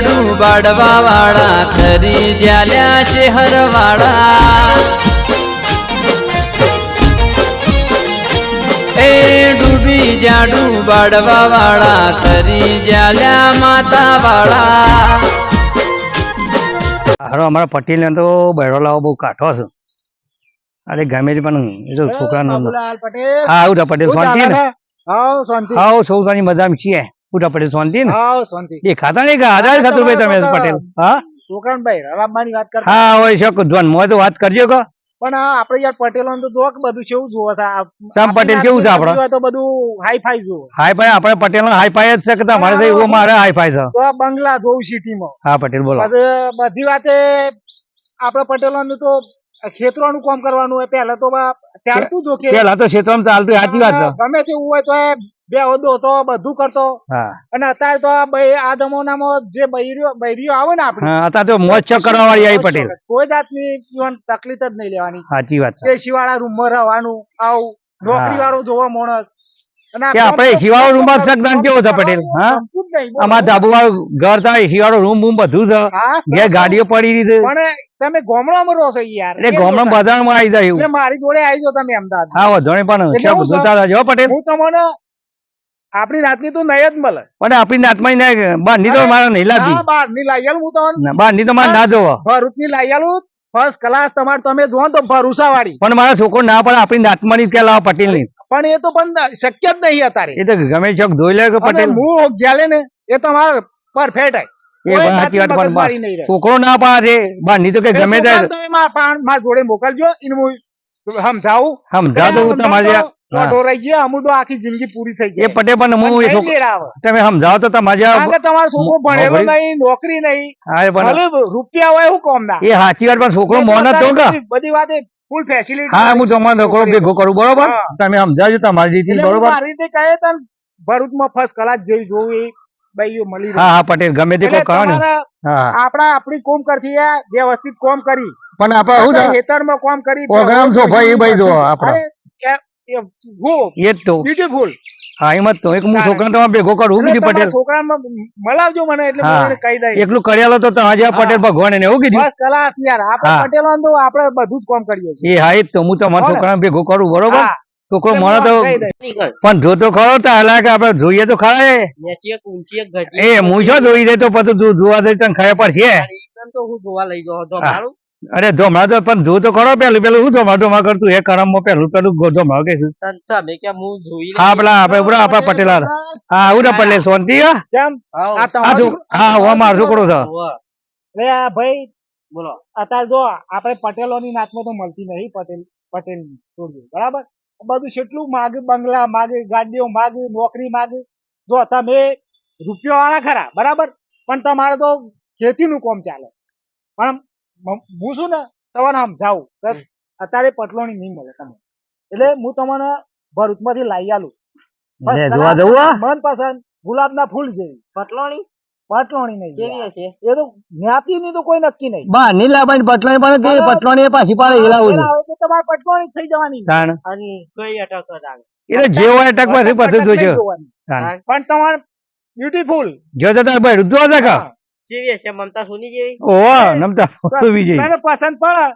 જાડું બાડવા વાળા ખરી જ્યાલ્યા છે હરવાળા એ ડૂબી જાડું બાડવા વાળા ખરી જ્યાલ્યા માતા વાળા. હારો અમારા પટેલ તો બહેરો લાવો બહુ કાઠો છે અરે ગમે તે પણ એ તો છોકરાનો હા આવું પટેલ શાંતિ ને? છે? શાંતિ. હા સૌ મજામાં છીએ. ઉઠા પટેલ શાંતિ ને? શાંતિ. દેખાતા નહીં કે આધાર થતું ભાઈ તમે પટેલ. હા? છોકરાભાઈ રવાબાની વાત કરતા. હા હોય છે જોન મોય તો વાત કરજો કે. પણ આપણે યાર પટેલો તો જો બધું કેવું જોવે છે? આ- પટેલ કેવું છે તો બધું હાઈ ફાઈ જોવે. હાઈ આપણે પટેલ નો ફાઈ જ છે કે તમારે તો એવો મારે હાઈ ફાઈ છે. તો બંગલા જોઉં સિટીમાં હા પટેલ બોલો. પછી બધી વાતે આપણા પટેલોનું તો ખેતરોનું કામ કરવાનું હોય. પહેલા તો ચાલતું જો કે પેલા તો ક્ષેત્રમાં ચાલતું સાચી વાત છે. ગમે તેવું હોય તો એ બે ઓદો તો બધું કરતો. અને અત્યારે તો આ જમાનામાં જે બૈરીઓ બૈરીઓ આવે ને આપણે અત્યારે તો મોજ કરવા વાળી આવી પટેલ. કોઈ જાતની જીવન તકલીફ જ નહીં લેવાની. સાચી વાત છે. શિવાળા રૂમમાં રહેવાનું આવું. નોકરી વાળો જોવા માણસ. આપણે રૂમ જ કેવો છે પટેલ? હા? જ. અમારા ધાબુ ઘર થાય શિવાળો વાળો રૂમ બૂમ બધું છે. હા, ગાડીઓ પડી રહી છે પણ તમે ગોમડામાં રહો છો યાર. એટલે જોતા. બધામાં આવી જાય મારી જોડે આવી જાઓ તમે અમદાવાદ હા વધોણી પણ પટેલ. હું તમને આપણી રાતની તો નહીં જ મળે. પણ આપણી નાતમાં ના બારની તો મારા નહીં લાગી. બારની લાઈ હું તો ના, બારની તો મારે ના જોવો. ભરૂચની લાઈ આલું ફર્સ્ટ ક્લાસ તમારે તમે જો તો ભરૂસા વાળી પણ મારા છોકરો ના પડે આપણી નાતમાં ની કે પટેલની પણ એ તો પણ શક્ય જ નહીં અત્યારે. એ તો ગમે ચોક ધોઈ લે કે પટેલ. હું જ્યાલે ને એ તો તમારે પરફેક્ટ. નહીં છોકરો ના પાડે. બારની તો કે ગમે ત્યારે. મારા જોડે મોકલજો એને હું સમજાવું. સમજા તમારે. તો ઢોરાઈ ગયા અમુક આખી જિંદગી પૂરી થઈ એ જાય પણ હું છોકરો તમે સમજાવો તો તમારે તમારો છોકરો ભણેલો નહીં નોકરી નહીં. હા એ પણ ભલે રૂપિયા હોય શું કોમ ના એ સાચી વાત પણ છોકરો મોન જ બધી- બધી ફૂલ ફેસિલિટી હા હું તમારો છોકરો ભેગો કરું બરોબર? તમે સમજાવજો તમારી રીતે બરોબર? મારી રીતે કહે તને ભરૂચમાં ફર્સ્ટ ક્લાસ જેવી જોવી એ બાઈઓ મળી હા હા પટેલ ગમે તે કોઈ કરો ને તમારે આપણી કોમ કરતી વ્યવસ્થિત કોમ કરી. પણ આપણે શું ખેતરમાં કોમ કરી પ્રોગ્રામ છો ભાઈ ભાઈ જો આપણે. એ- એ ગો એ જ તો. બ્યુટીફુલ હા એમ જ તો. એક હું તારે. તમારે ભેગો કરું કીધું પટેલ. છોકરામાં મળાવજો મને એટલે હા. કહી દઈશ. એકલું કર્યાલો તો તમારે પટેલ ભગવાન એને એવું કીધું. બસ કલાસ યાર. આપણે પટેલો તો આપણે બધું જ કામ કરીએ છીએ. એ હા એ તો. હું તમારા હો ને? ભેગો કરું બરોબર? છોકરો મળે તો પણ જો તો ખરો તો હાલા કે આપણે જોઈએ તો ખરા એ. એ હું જો જોઈ દે તો પછી તું જોવા દે તને ખબર પડશે. અરે ધોમા તો પણ જો તો ખરો પેલું પેલું શું ધોમા ધોમા કરતું? એ કરમમાં પેલું પેલું ધોમા કે શું? હા પેલા આપડે પૂરા આપડા પટેલા હા આવું ને પટેલ શાંતિ હા? હા. મારો છોકરો? છે. અરે આ ભાઈ બોલો. અત્યારે જો આપડે પટેલો ની નાતમાં તો મળતી નહીં પટેલ પટેલ છોડજો બરાબર? બધું કેટલું માગે બંગલા માગે ગાડીઓ માગે નોકરી માગે જો તમે રૂપિયો વાળા ખરા બરાબર? પણ તમારે તો ખેતીનું કોમ ચાલે. પણ હું છું ને તમને સમજાવું કે અત્યારે પટલોણી નહીં મળે તમને. એટલે હું તમને ભરૂચમાંથી લાવી આલું. લે, જોવા જવું? મનપસંદ ગુલાબના ફૂલ જેવી. પટલોણી પટલોણી નહીં એ તો જ્ઞાતિની તો કોઈ નક્કી નહીં. બા ની લાવવાની પટલોની પણ કે પાછી પાડે તો તમારે પટલોણી થઈ જવાની. તાણ. એટલે એટલે જે હોય અટક પાછી પાછું જોજો પણ તમારે બ્યુટીફુલ જો તો તારે ભાઈ રુદ્રો છે જેવી? ઓહો મમતા સોની જેવી. તને પસંદ પડે.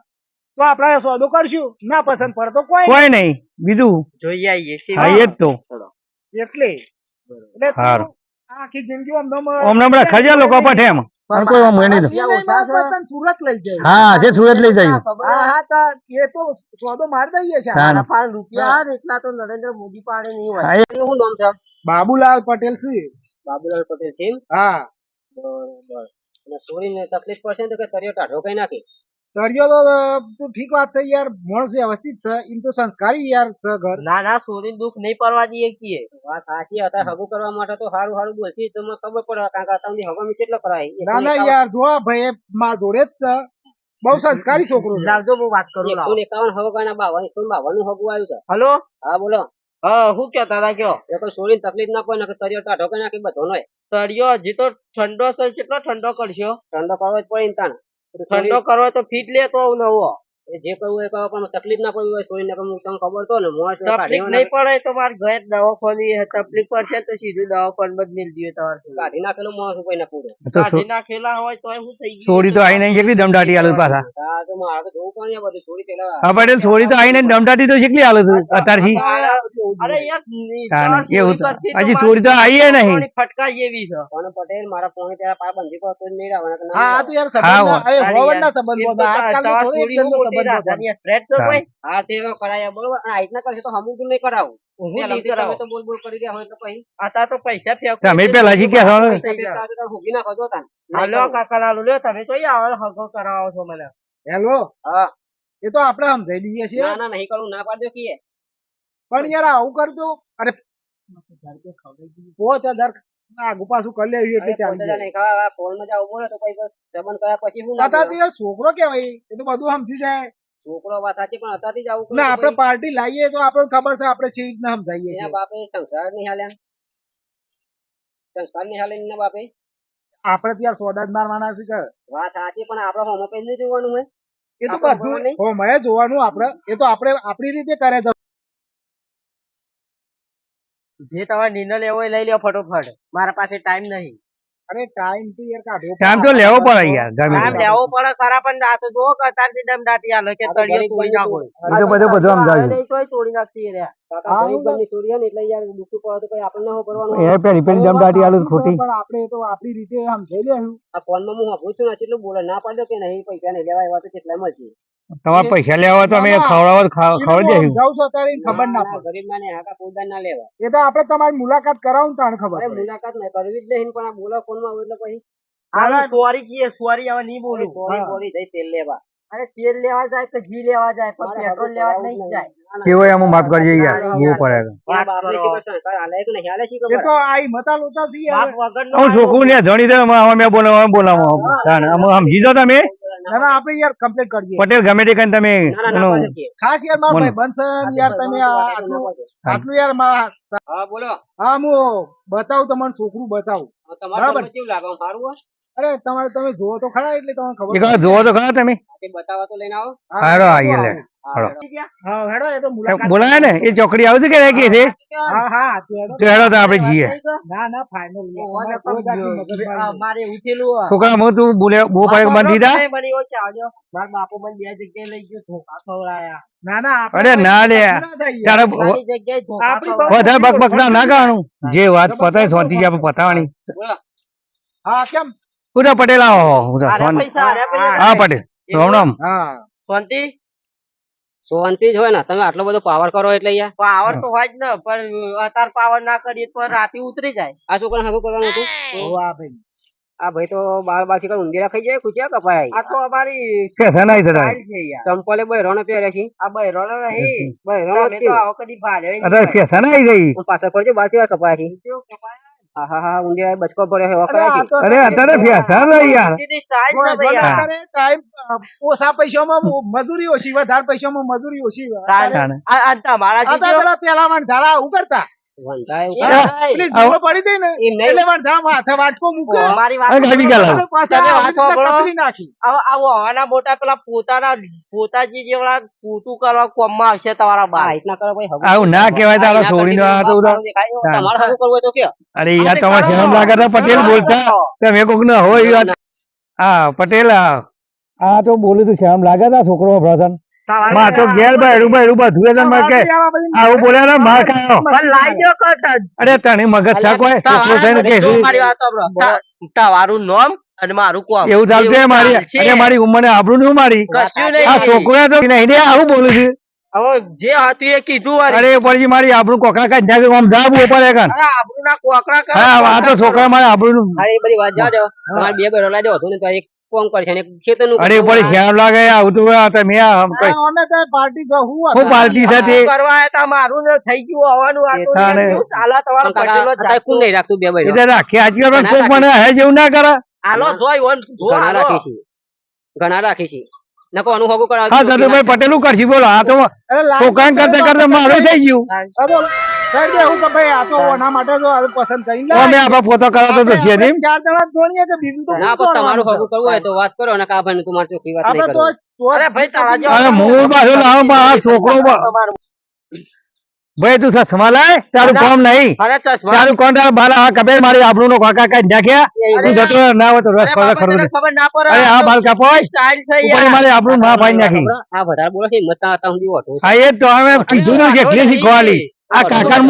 તો આપણે સોદો કરશું. ના પસંદ પડે તો કોઈ કોઈ નહીં. બીજું? હા એ જ તો. એટલે એટલે તું આખી જિંદગી આમ નમ- ઓમ નમ ખજા લોકો પઠે એમ. પણ કોઈ ઓમ નહીં નહીં, નહીં, તને સુરત લઈ જાય. હા જે સુરત લઈ જાય. હા હા તો એ તો સોદો મારી દઈએ છે. તાણ. હા, એ- બાબુલાલ પટેલ છે. બાબુલાલ પટેલ છે હા. બરોબર. અને સોરીને તકલીફ પડશે ને તો કે તરિયો ટાઢો કઈ નાખી? તળિયો તો તું ઠીક વાત છે યાર માણસ વ્યવસ્થિત છે એમ તો સંસ્કારી યાર છે ઘર. ના ના સોરીને દુઃખ નહીં પડવા દઈએ કીએ. વાત સાચી હતા હગું કરવા માટે તો સારું સારું બોલતી તો મને ખબર પડે કારણ કે તમને હવામાં કેટલો કરાય. ના ના યાર જો ભાઈ માં જોડે જ છે. બહુ સંસ્કારી છોકરો છે. લાવજો હું વાત કરું લાવ. એકાવન હવકાના બાવન એકસો નું હગું આવ્યું છે. હલો? હા બોલો. હા શું કહેતા હતા કયો? એ કોઈ સોરીને તકલીફ ના કોઈ ને તરિયો ટાઢો કઈ નાખી બધો નો તરિયો હજી તો ઠંડો છે કેટલો ઠંડો કરશો? ઠંડો કરવો જ પડે ને તાણ. ઠંડો કરવો તો ફીટ લે તો નવો. જે કરવું એ કરો પણ તકલીફ ના પડવી હોય સોરી નકર હું તમને ખબર તો ને મોસ તકલીફ નહીં પડે તો માર ઘરે દવાખાની તકલીફ પડશે તો સીધું દવાખાને બદ મિલ દીયો તમારે. કાઢી નાખેલો મોસ કોઈ ના પૂરે કાઢી નાખેલા હોય તો હું થઈ ગયું? છોડી તો આઈ નહીં કેટલી દમડાટી આલે પાછા. હા તો મારે તો જોવું પણ બધું સોરી પેલા. હા પટેલ છોડી તો આઈ નહીં દમડાટી તો કેટલી આલે તું અત્યારથી? અરે યારની એવું તો. હજી મારી ચોરી તો આઈએ નહીં. ફટકા જેવી છે. પણ પટેલ મારા ફોન ત્યાં પા બંધી પર કોઈ નહીં રાવણ હા આ. તો યાર સંબંધ અરે હોવનના યાર, સંબંધ આજકાલ થોડી હા. કોઈ? હા તે એવો કરાય આ કરશે તો હમું નહીં કરાવું તમે બોલ બોલ કરી રહ્યા હોય તો પછી આતા તો પૈસા ફેંકો તમે છે, પેલા શીખ્યા છો ને? થઈ જાય. પૈસા તો ભોગી નાખો છો તાન. હાલો કાકા લાલુ લ્યો તમે તો આવો હગો કરાવો છો મને હેલો હા. એ તો આપણે સમજાઈ દઈએ છીએ ના ના નહીં કરું ના પાડજો કીએ પણ યાર આવું કરજો અરે પોચ હજાર આગુ પાછું કરી લેવી એટલે ચાલી ફોન ખાવા જાવ બોલે તો પછી બસ કર્યા પછી હું અત્યારથી છોકરો કેવાય? એ તો બધું સમજી જાય. છોકરો વાત સાચી પણ અત્યારથી જ આવું ના આપણે પાર્ટી લાવીએ તો આપણે ખબર છે આપણે ચીજ ના સમજાવીએ એના બાપે સંસાર નહીં હાલ્યા. સંસાર નહીં હાલે એના બાપે. આપણે ત્યાં સોદા જ મારવાના છે કે. વાત સાચી પણ આપણે હોમો પેજ નહીં જોવાનું હોય. એ તો બધું જોવાનું નહીં? જોવાનું આપણે. એ તો આપણે આપણી રીતે કરે છે. જે તમારે નિર્ણય લેવો હોય એ લઈ લો ફટોફટ. મારા પાસે ટાઈમ નહીં. અરે ટાઈમ તો યાર કાઢો ટાઈમ તો લેવો પડે યાર ગમે ટાઈમ લેવો પડે ખરા પણ આ તો જો કતારથી દમ દાટી આલે કે તળિયો કોઈ ના હોય. તો બધું બધું સમજાવ્યું નહીં તોય તોડી નાખતી રે. કાકા ગરીબ હું સૂર્ય ને એટલે યાર દુખતું પડે તો કોઈ આપણને હો કરવાનું? એ પેલી પેલી દમદાટી આલું ખોટી. પણ આપણે તો આપણી રીતે સમજાઈ લેવું આ ફોનમાં હું વાપરું છું ને કેટલું બોલે ના પાડજો કે નહીં પૈસા નહીં લેવા એવા તો કેટલા મળશે. તમારે પૈસા લેવા તો અમે. ખવડાવો ખવડાવી દઈશું. સમજાવું છું અત્યારે ખબર ના પડે. ગરીબ માને હાકા પોદાન ના લેવા. એ તો આપણે તમારી મુલાકાત કરાવું તાણ ખબર અરે મુલાકાત નહીં કરવી જ નહીં પણ આ બોલો ફોનમાં એટલે પછી. આ સોરી કીએ સોરી હવે નહીં બોલું. સોરી સોરી જઈ તેલ લેવા. અરે તેલ લેવા જાય કે ઘી લેવા જાય પણ પેટ્રોલ લેવા નહીં. જાય. કેવો એમ માફ કરજો યાર બહુ પડે વાત કરો. હાલે કે નહીં હાલે શી એ તો આઈ મતા લોચા સી યાર. હું છોકરું ને ધણી દે અમે બોલાવો બોલાવો તાણ અમે સમજી દો તમે. ના ના આપણે યાર કમ્પ્લીટ કરીએ. પટેલ ગમે તે કઈ તમે. ખાસ યાર મારા ભાઈ બનસન યાર તમે આટલું યાર મારા હા બોલો. હા હું બતાવું તમને છોકરું બતાવું. બરાબર. કેવું લાગે? સારું હોય? અરે તમારે તમે જોવો તો ખરા એટલે તમને ખબર જોવો તો ખરા તમે. બતાવવા તો લઈને આવો. હારો લે. હા, હાલો. હેડો. હા હેડો એ તો મુલાકાત બોલાય ને એ ચોકડી આવતી કે કે છે હા હા તો હેડો. તો આપણે જઈએ. ના ના ફાઇનલ ઓને પણ મારે એવું થયેલું હોય. છોકરા હું તું? બોલે બહુ પડે બંધ દીધા નહીં, મને એવું ચાલ્યો. મારા બાપુ મને બે જગ્યાએ લઈ ગયો ધોકા ખવડાયા. ના ના આપણે અરે ના લે. તારે. વધારે બકબક ના ના કરવાનું જે વાત પતાય શાંતિ આપણે પતાવાની. હા કેમ? પટેલ આવો હું પટેલ. રામ રામ. હા. શાંતિ શાંતિ જ હોય ને તમે આટલો બધો પાવર કરો એટલે યાર. પાવર તો હોય જ ને પણ અત્યારે પાવર ના કરીએ તો રાતે ઉતરી જાય. આ છોકરા હાગું કરવાનું હતું? વાહ ભાઈ. આ ભાઈ તો બાર બારથી ઊંધેરા ખાઈ જાય ખુશિયા કપાય આ તો અમારી થતા style છે યાર. ચંપલે ભાઈ રોનો પહેરે છે. આ બૈરોનો નહીં. ભાઈ રોનો અમે તો આવો કદી ભાળ્યો ય અત્યારે નહીં. ફેશન આવી ગઈ હું પાછળ પડજો બાસી કપાય છે. હા હા હા ઊંધેરા બચકો અરે યાર. યાર. ટાઈમ ઓછા પૈસામાં મજૂરી ઓછી વધારે પૈસામાં મજૂરી ઓછી. આ આ તમારા આ પેલા પેલા કરતા. મોટા પેલા પોતાના પોતાજી જેવડા પૂતું કરવા આવશે તમારા બા. આવું ના તારા. તાણ. તમારે કરવું તો કે અરે યાર તમારે શરમ લાગે પટેલ બોલતા. તમે કોક ના હોય હા પટેલ આ. તો બોલું તું શરમ લાગે તા છોકરો પ્રસન્ન માં તો ઘેર ભાઈ બાયડું બધું એ તને માર કે આવું બોલ્યા ને માર ખાયો પણ લાઈ દો કર અરે તને મગજ છે કોઈ છોકરો થઈને કે મારી વાત સાંભળો. તા- તારું નામ અને મારું કોમ. એવું ચાલતું મારી? અને મારી ઉંમર ને આબરૂ નું મારી? આ છોકરા તો નહીં ને આવું બોલું છું. હવે જે હતું એ કીધું અરે પછી મારી આબરૂ કોકરા નાખ્યું આમ જાબુ ઉપર એક અરે આબરૂના કોકરા હા આ તો છોકરા મારા આબરૂ નું અરે બધી વાત જાજો. તમારે બે બેરો લાજો દો ને તો એક કોમ કરશે ને ખેતરનું અરે પણ ખ્યાલ લાગે આવું તો આ તમે આ આમ કઈ અમે તો પાર્ટી તો હું હું પાર્ટી સાથે કરવા આયા તા મારું થઈ ગયું આવવાનું આ તો ચાલા તમારો પટેલો જાય કોણ નહીં રાખતું બે ભાઈ એટલે રાખી આજી પણ કોક મને હે જેવું ના કરે? આલો જોઈ વન જો. રાખી છે. ઘણા રાખી છે. નકો અનુ હગું કરાવજો. હા તો ભાઈ પટેલું કરશી બોલો આ તો કોકાન કરતા કરતા મારું થઈ ગયું. કે ભાઈ આ તો ઓના માટે તો આ પસંદ કરીને તો અમે લાવ્યા. ફોટો કરાવતો તો છે નહીં ચાર જણા જ કે બીજું તો ના પણ તમારું હગું કરવું હોય તો વાત કરો અને કા ભાઈ તમારે ચોખ્ખી વાત નહીં તો અરે ભાઈ તારા જેવા અરે મૂળ પાછો લાવો પણ આ છોકરો ભાઈ તું ચશ્મા લાય તારું કામ નહીં. અરે ચશ્મા. તારું કોણ તારું બાલા આ કબેર મારી આબરૂ નો કાકા કાઢી નાખ્યા? તું જતો ના હોય તો રસ ખરું ખબર ના પડે. અરે આ બાલ કાપો સ્ટાઇલ છે ઉપર યાર. મારી આબરૂ માં પાડી નાખી. આ વધારે બોલે છે હા એ તો હવે કીધું ને જેટલી શીખવાડી આ કાકા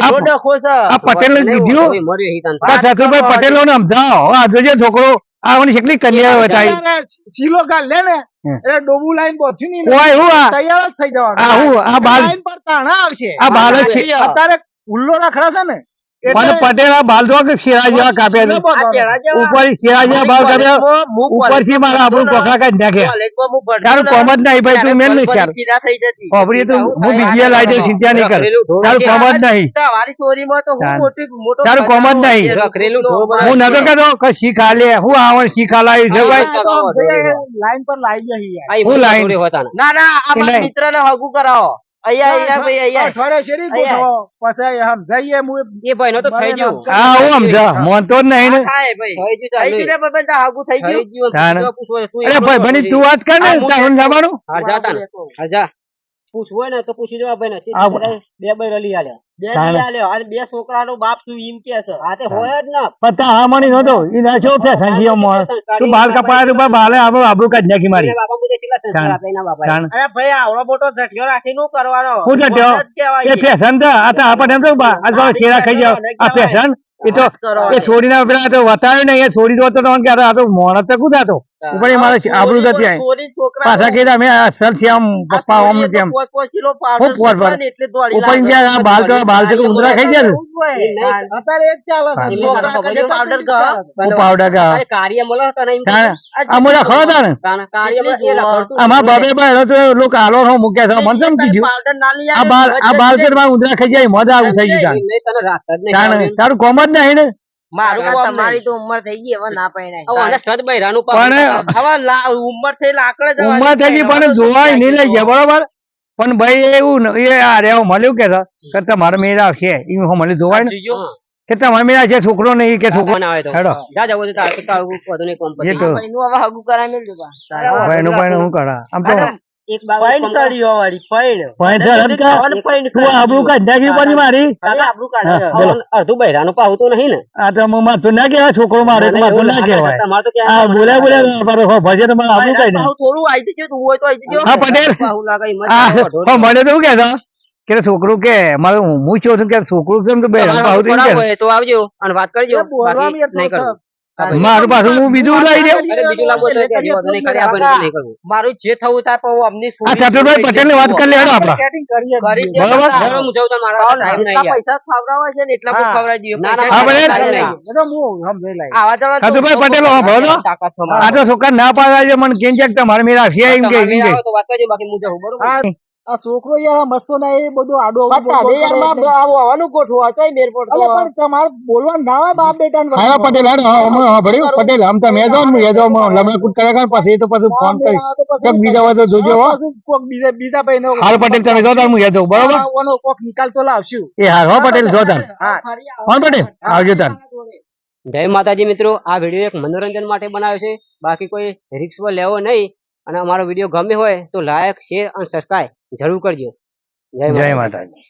આ- પટેલ હી. આ પટેલો ને સમજાવો. આ જોજે છોકરો આવવાની કેટલી કન્યા બતાવી ચીલો લે ને. એટલે ડોબુ લાઈન પહોંચ્યું નહીં ઓય હું તૈયાર જ થઈ જવાનું. આ હું આ બાલ પર તાણા આવશે. આ બાલ છે. અત્યારે ઉલ્લો રખડા છે ને. પણ પટેલ આ બાલ જો કે શેરા જેવા કાપ્યા ઉપર શેરા જેવા બાલ કાપ્યા ઉપર ઉપરથી મારા આપણું કોખા કાઢી નાખ્યા તારું કોમ જ નહીં ભાઈ તું મેન નહીં ખ્યાલ ખબરી તો હું બીજી લાઈ દઉં ચિંતા નહીં કર તારું. કોમ જ નહીં તમારી ચોરીમાં તો હું તાન. મોટી મોટો તારું કોમ જ નહીં. હું નતો કહેતો કે શીખા લે હું આવણ શીખા લાવી છે ભાઈ લાઈન પર લાવી જઈએ હું લાઈન? ના. ના આપણા મિત્ર. મિત્રને હગું કરાવો અહીંયા અહીંયા ભાઈ અહીંયા અઠવાડિયે શેરી ગોઠવો. પછી આમ જઈએ હું એ ભાઈનો તો થઈ ગયો. હા હું સમજા નહીં ને. થાય ભાઈ. થઈ ગયું થઈ ને બધા થઈ તું અરે ભાઈ બની તું વાત કર ને હા, તારું જવાનું હાર જા તાને. હાર જા. પૂછવું હોય ને તો પૂછી લેવા ભાઈ ને બે બે રલી આલ્યા. બે રલી દિયા લ્યો અને બે છોકરાનો બાપ શું એમ કે છે? આ તે હોય જ ને. પતા હા મણી નતો ઈ ના છો ફેશન છે મો તું બાલ કપાય તું બાલે આબો આબરૂ કાઢી નાખી મારી. બાપા મુજે કેટલા સંસ્કાર આપે એના બાપાએ. અરે ભાઈ આવડો મોટો ઝટક્યો રાખી નું કરવાનો? હું? મોઢ એ ફેશન તો આ તો આપણે એમ તો બા- આ તો શેરા ખાઈ જાવ આ ફેશન એ તો એ છોડીના પેલા તો વતાવ્યો ને એ છોડી દો તો તમને કે આ તો મોણ તો કુદા તો. ઉપર મારે આબરૂ નથી આય. પાછા કીધા મેં અસર છે આમ પપ્પા આમ નથી આમ ખૂબ પોત ભર. એટલે દોડી ઉપર. ગયા આ બાલ તો બાલ તો ઉંદરા ખાઈ નહીં. અત્યારે એક ચાલે પાવડર કશે પાવડર કા કાર્ય મળે. તો- આ મોટા ખરો તા ને? કાર્ય હતું. બબે ભાઈ તો લોકો આલો નો મૂક્યા છે. મન સમજી કીધું પાવડર ના લઈ આ આવે, બાલ આ બાલ કે ઉંદરા ખાઈ જાય મજા આવું થઈ ગયું નહીં, નહીં. તારું કોમ જ નહીં ને? મારું તમારી તો ઉંમર થઈ ગઈ હવે ના પરણાય. આવો આને સદ બૈરાનું પણ હવે ઉંમર થઈ લાકડે જવાની ઉંમર થઈ ગઈ પણ જોવાય નહીં લઈ ગયા બરોબર? પણ ભાઈ એવું ન- એ આ રે મળ્યું કે કે તમારે મેળા છે એ હું મને જોવાય ને? કે તમારે મેળા છે છોકરો નહીં કે છોકરો ના આવે તો. હેડો. જા જવું છે તાર- તારું કોમ પતી. ભાઈનું હવે હગું કરાવી મેલજો બા. ભાઈ નું હું કરા આમ તો એક બાબત પૈણ કોમ વાળી, પૈણ. પૈણ સળ જ કા? ખાવાનું પૈણ તું આબરૂ કાઢી નાખી મારી? કાકા આબરૂ કાઢે. અડધું બૈરાનું પાવું નહીં ને. આ તો હું માથું ના કહેવાય છોકરો મારે તો માથું ના કહેવાય. આ બોલ્યા બોલ્યા મારો હો ભજે તો મારે આબરૂ કાઢી થોડું આઈ જજો, તું હોય તો આઈ જજો. હા પટેલ. પાહુ લાગે એમ જ આ લાગે, ઢોર. હો મને તો શું કહેતા? કે છોકરું કે મારે હું છું છું કે છોકરું છે ને તો બે તમારે તો આવજો અને વાત કરજો. બાકી નહીં મારું પાછું હું બીજું લઈ દઉં અરે બીજું લાવવું હોય તો કહેજો, વાંધો નહીં, કરી આપવાનું તો નહીં કરવું. મારું જે થવું થાય પણ હું અમને આ ચતુરભાઈ પટેલની વાત કરી લે હેડો આપડા. બરાબર? હું જાઉં તાર મારા ખાવા નહીં જેટલા પૈસા ખવડાવવા છે ને એટલા બધું ખવડાવી ચતુરભાઈ પટેલ હો, ભલો તો. તાકાત છે આ તો છોકરા ના પાડવા છે મને કેમ કે તમારે મેરા છે. એમ કે બાકી હું જાઉં બરોબર આ છોકરો યાર આ મસ્તો ના એ બધું આડો યાર કરે આવવાનું ગોઠવો આ તોય મેર પડતો પણ તમારે બોલવા ના હોય બાપ બેટાને હા પટેલ હેડો હા અમે હા ભર્યું. પટેલ આમ તો મેં જો ને એ જો લમણે કૂદ કર્યા કર પછી તો પછી ફોન કરી. કોક બીજા હોય તો જોજો હો. કોક બીજા બીજા ભાઈનો હાલ પટેલ તમે જોતા હું એ બરોબર? ઓનો કોક નિકાલ તો લાવશું. એ હા હો પટેલ જોતા. હા હા પટેલ આવજો તાર. જય માતાજી મિત્રો આ વીડિયો એક મનોરંજન માટે બનાવ્યો છે. બાકી કોઈ રિક્સ લેવો નહીં. અને અમારો વીડિયો ગમે હોય તો લાયક શેર અને સબસ્ક્રાઇબ જરૂર કરજો. જય માતાજી.